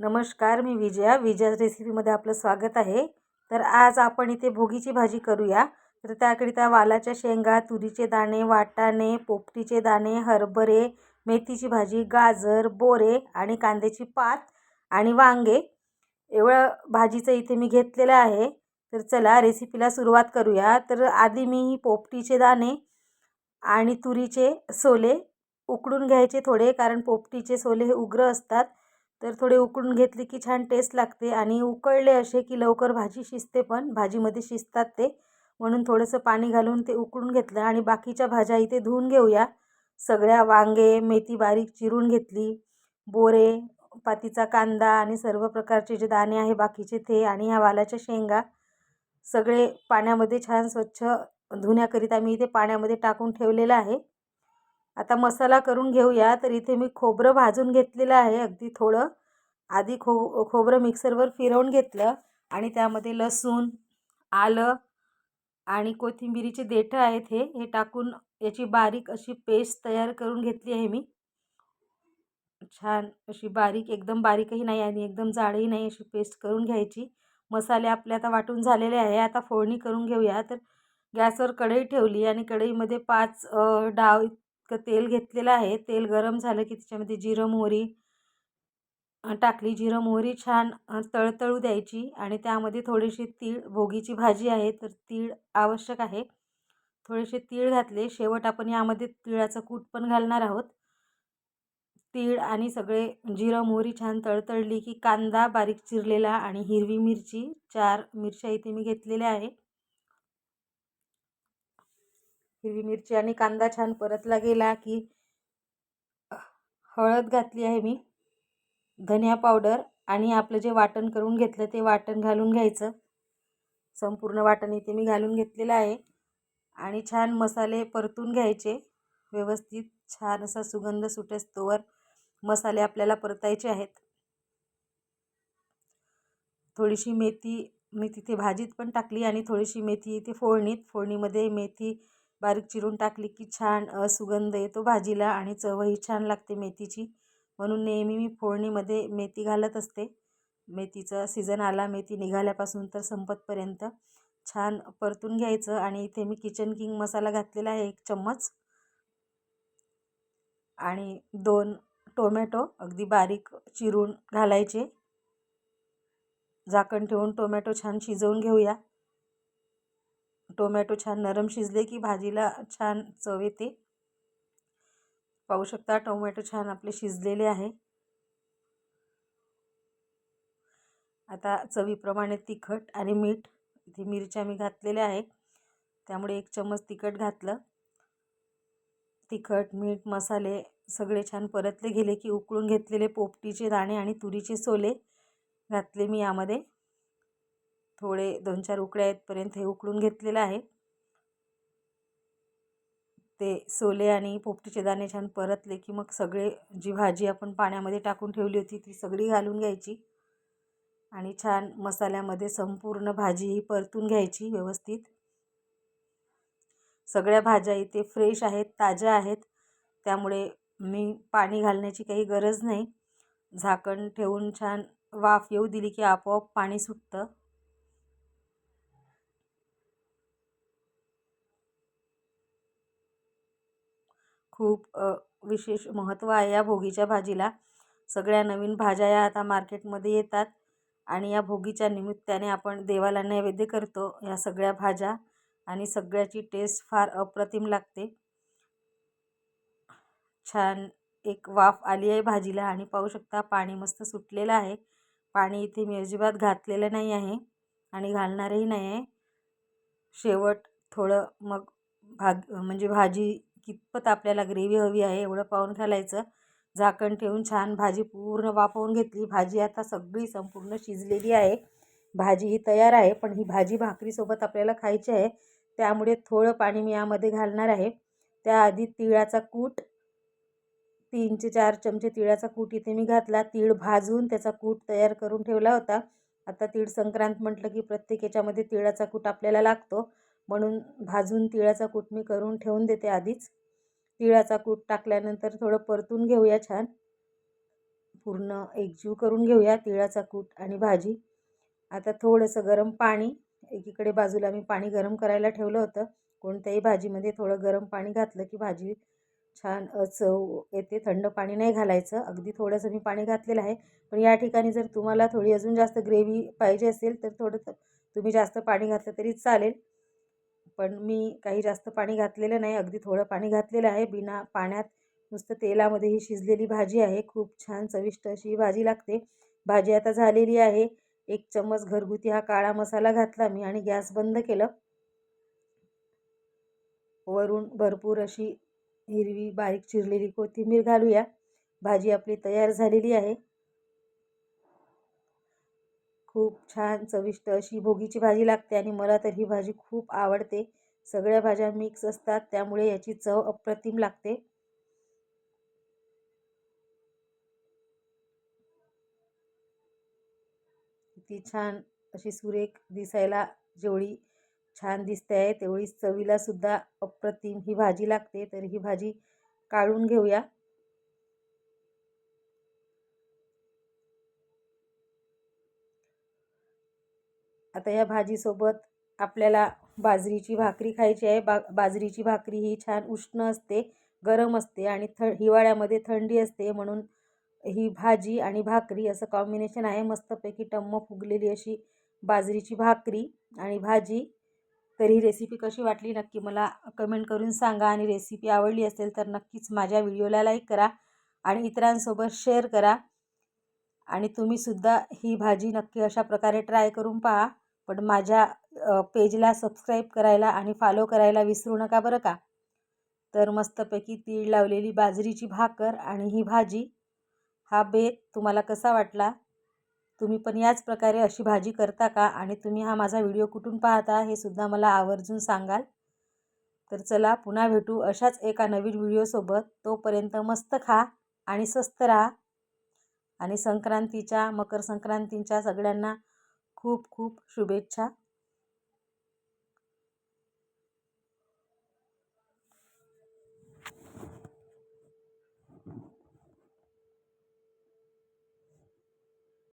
नमस्कार मी विजया. विजया रेसिपीमध्ये आपलं स्वागत आहे. तर आज आपण इथे भोगीची भाजी करूया. तर त्याकरिता वालाच्या शेंगा तुरीचे दाणे वाटाणे पोपटीचे दाणे हरभरे मेथीची भाजी गाजर बोरे आणि कांद्याची पात आणि वांगे. एवढं भाजीचं इथे मी घेतलेलं आहे. तर चला रेसिपीला सुरुवात करूया. तर आधी मी ही पोपटीचे दाणे आणि तुरीचे सोले उकडून घ्यायचे थोडे कारण पोपटीचे सोले हे उग्र असतात. तर थोडे उकळून घेतले की छान टेस्ट लागते आणि उकळले असे की लवकर भाजी शिजते पण. भाजीमध्ये शिजतात ते. म्हणून थोडंसं पाणी घालून ते उकळून घेतलं आणि बाकीच्या भाज्या इथे धुवून घेऊया. सगळ्या वांगे मेथी बारीक चिरून घेतली. बोरे पातीचा कांदा आणि सर्व प्रकारचे जे दाणे आहे बाकीचे ते आणि ह्या वालाच्या शेंगा. सगळे पाण्यामध्ये छान स्वच्छ धुण्याकरिता मी इथे पाण्यामध्ये टाकून ठेवलेलं आहे. आता मसाला करून घेऊया. तर इथे मी खोबरं भाजून घेतलेलं आहे. अगदी थोडं. आधी खो खोबरं मिक्सरवर फिरवून घेतलं आणि त्यामध्ये लसूण आलं आणि कोथिंबिरीचे देठं आहेत हे. हे टाकून याची बारीक अशी पेस्ट तयार करून घेतली आहे मी. छान अशी बारीक एकदम बारीकही नाही आणि एकदम जाडही नाही अशी पेस्ट करून घ्यायची. मसाले आपले आता वाटून झालेले आहे. आता फोडणी करून घेऊया. तर गॅसवर कढई ठेवली आणि कढईमध्ये पाच डाव इतकं तेल घेतलेलं आहे. तेल गरम झालं की त्याच्यामध्ये जिरं मोहरी टाकली. जिरं मोहरी छान तळतळू द्यायची आणि त्यामध्ये थोडीशी तीळ भोगीची भाजी आहे तर तीळ आवश्यक आहे. थोडेसे तीळ घातले. शेवट आपण यामध्ये तिळाचं कूट पण घालणार आहोत. तीळ आणि सगळे जिरं मोहरी छान तळतळली की कांदा बारीक चिरलेला आणि हिरवी मिरची चार मिरच्या इथे मी घेतलेल्या आहे. हिरवी मिरची आणि कांदा छान परतला गेला की हळद घातली आहे मी धनिया पावडर आणि आपलं जे वाटण करून घेतलं ते वाटण घालून घ्यायचं. संपूर्ण वाटण इथे मी घालून घेतलेलं आहे आणि छान मसाले परतून घ्यायचे. व्यवस्थित छान असा सुगंध सुटेस्तोवर मसाले आपल्याला परतायचे आहेत. थोडीशी मेथी मी तिथे भाजीत पण टाकली आणि थोडीशी मेथी इथे फोडणीत फोडणीमध्ये मेथी बारीक चिरून टाकली की छान सुगंध येतो भाजीला आणि चवही छान लागते मेथीची. म्हणून नेहमी मी फोडणीमध्ये मेथी घालत असते. मेथीचा सीझन आला मेथी निघाल्यापासून तर संपतपर्यंत छान परतून घ्यायचं आणि इथे मी किचन किंग मसाला घातलेला आहे एक चम्मच. आणि दोन टोमॅटो अगदी बारीक चिरून घालायचे. झाकण ठेवून टोमॅटो छान शिजवून घेऊया. टोमॅटो छान नरम शिजले की भाजीला छान चव येते. पाहू शकता टोमॅटो छान आपले शिजलेले आहे. आता चवीप्रमाणे तिखट आणि मीठ इथे मिरच्या मी घातलेल्या आहे त्यामुळे एक चम्मच तिखट घातलं. तिखट मीठ मसाले सगळे छान परतले गेले की उकळून घेतलेले पोपटीचे दाणे आणि तुरीचे सोले घातले मी यामध्ये. थोडे दोन चार उकड्या येतपर्यंत हे उकळून घेतलेलं आहे. ते सोले आणि पोपटीचे दाणे छान परतले की मग सगळे जी भाजी आपण पाण्यामध्ये टाकून ठेवली होती ती सगळी घालून घ्यायची. आणि छान मसाल्यामध्ये संपूर्ण भाजी ही परतून घ्यायची व्यवस्थित. सगळ्या भाज्या इथे फ्रेश आहेत ताज्या आहेत. त्यामुळे मी पाणी घालण्याची काही गरज नाही. झाकण ठेवून छान वाफ येऊ दिली की आपोआप पाणी सुटतं. खूप विशेष महत्त्व आहे या भोगीच्या भाजीला. सगळ्या नवीन भाज्या या आता मार्केटमध्ये येतात आणि या भोगीच्या निमित्ताने आपण देवाला नैवेद्य करतो या सगळ्या भाज्या आणि सगळ्याची टेस्ट फार अप्रतिम लागते. छान एक वाफ आली आहे भाजीला आणि पाहू शकता पाणी मस्त सुटलेलं आहे. पाणी इथे मी अजिबात घातलेलं नाही आहे आणि घालणारही नाही आहे. शेवट थोडं मग भाग म्हणजे भाजी कितपत आपल्याला ग्रेव्ही हवी आहे एवढं पाहून घालायचं. झाकण ठेवून छान भाजी पूर्ण वाफवून घेतली. भाजी आता सगळी संपूर्ण शिजलेली आहे. भाजी ही तयार आहे पण ही भाजी भाकरीसोबत आपल्याला खायची आहे. त्यामुळे थोडं पाणी मी यामध्ये घालणार आहे. त्याआधी तिळाचा कूट तीन ते चार चमचे तिळाचा कूट इथे मी घातला. तीळ भाजून त्याचा कूट तयार करून ठेवला होता. आता तीळ संक्रांत म्हटलं की प्रत्येक याच्यामध्ये तिळाचा कूट आपल्याला लागतो. म्हणून भाजून तिळाचा कूट मी करून ठेवून देते आधीच. तिळाचा कूट टाकल्यानंतर थोडं परतून घेऊया छान. पूर्ण एकजीव करून घेऊया तिळाचा कूट आणि भाजी. आता थोडंसं गरम पाणी एकीकडे बाजूला मी पाणी गरम करायला ठेवलं होतं. कोणत्याही भाजीमध्ये थोडं गरम पाणी घातलं की भाजी छान चव येते थंड पाणी नाही घालायचं. अगदी थोडंसं मी पाणी घातलेलं आहे. पण या ठिकाणी जर तुम्हाला थोडी अजून जास्त ग्रेव्ही पाहिजे असेल तर थोडं तुम्ही जास्त पाणी घातलं तरी चालेल. पण मी काही जास्त पाणी घातलेलं नाही. अगदी थोडं पाणी घातलेलं आहे. बिना पाण्यात नुसतं तेलामध्ये ही शिजलेली भाजी आहे. खूप छान चविष्ट अशी ही भाजी लागते. भाजी आता झालेली आहे. एक चम्मच घरगुती हा काळा मसाला घातला मी आणि गॅस बंद केलं. वरून भरपूर अशी हिरवी बारीक चिरलेली कोथिंबीर घालूया. भाजी आपली तयार झालेली आहे. खूप छान चविष्ट अशी भोगीची भाजी लागते आणि मला तर ही भाजी खूप आवडते. सगळ्या भाज्या मिक्स असतात त्यामुळे याची चव अप्रतिम लागते. ती छान अशी सुरेख दिसायला जेवढी छान दिसते आहे तेवढीच चवीला सुद्धा अप्रतिम ही भाजी लागते. तर ही भाजी काढून घेऊया. आता या भाजीसोबत आपल्याला बाजरीची भाकरी खायची आहे. बा बाजरीची भाकरी ही छान उष्ण असते गरम असते आणि थ हिवाळ्यामध्ये थंडी असते म्हणून ही भाजी आणि भाकरी असं कॉम्बिनेशन आहे. मस्तपैकी टम्म फुगलेली अशी बाजरीची भाकरी आणि भाजी. तर ही रेसिपी कशी वाटली नक्की मला कमेंट करून सांगा आणि रेसिपी आवडली असेल तर नक्कीच माझ्या व्हिडिओला लाईक करा आणि इतरांसोबत शेअर करा. आणि तुम्हीसुद्धा ही भाजी नक्की अशा प्रकारे ट्राय करून पहा. पण माझ्या पेजला सबस्क्राईब करायला आणि फॉलो करायला विसरू नका बरं का? तर मस्तपैकी तीळ लावलेली बाजरीची भाकर आणि ही भाजी. हा बेत तुम्हाला कसा वाटला? तुम्ही पण याच प्रकारे अशी भाजी करता का? आणि तुम्ही हा माझा व्हिडिओ कुठून पाहता हे सुद्धा मला आवर्जून सांगाल. तर चला पुन्हा भेटू अशाच एका नवीन व्हिडिओसोबत तोपर्यंत मस्त खा आणि स्वस्त राहा. आणि संक्रांतीच्या मकर संक्रांतीच्या सगळ्यांना खूप खूप शुभेच्छा.